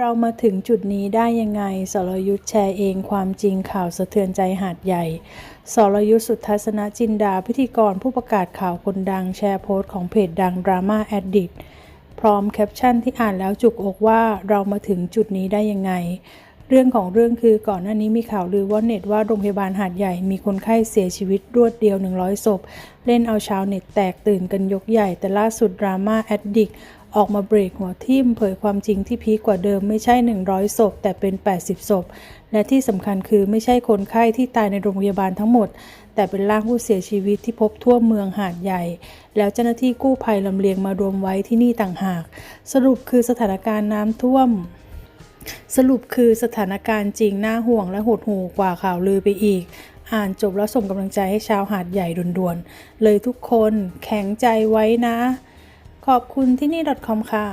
เรามาถึงจุดนี้ได้ยังไง สรยุทธ์แชร์เองความจริงข่าวสะเทือนใจหาดใหญ่ สรยุทธ์สุทัศนจินดาพิธีกรผู้ประกาศข่าวคนดังแชร์โพสต์ของเพจดังดราม่าอดีตพร้อมแคปชั่นที่อ่านแล้วจุกอกว่าเรามาถึงจุดนี้ได้ยังไง เรื่องของเรื่องคือก่อนหน้านี้มีข่าวลือว่าเน็ตว่าโรงพยาบาลหาดใหญ่มีคนไข้เสียชีวิตรวดเดียว 100 ศพ เล่นเอาชาวเน็ตแตกตื่นกันยกใหญ่ แต่ล่าสุดดราม่าแอดดิกออกมาเบรกหัวทิ่มเผยความจริงที่พีกว่าเดิมไม่ใช่ 100 ศพ แต่เป็น 80 ศพ และที่สำคัญคือไม่ใช่คนไข้ที่ตายในโรงพยาบาลทั้งหมด แต่เป็นร่างผู้เสียชีวิตที่พบทั่วเมืองหาดใหญ่ แล้วเจ้าหน้าที่กู้ภัยลำเลียงมารวมไว้ที่นี่ต่างหาก สรุปคือสถานการณ์น้ำท่วม สรุปคือสถานการณ์จริงน่าห่วงและหดหู่กว่าข่าวลือไปอีก อ่านจบแล้วส่งกำลังใจให้ชาวหาดใหญ่ด่วนๆ เลยทุกคนแข็งใจไว้นะ ขอบคุณที่นี่ .com ค่ะ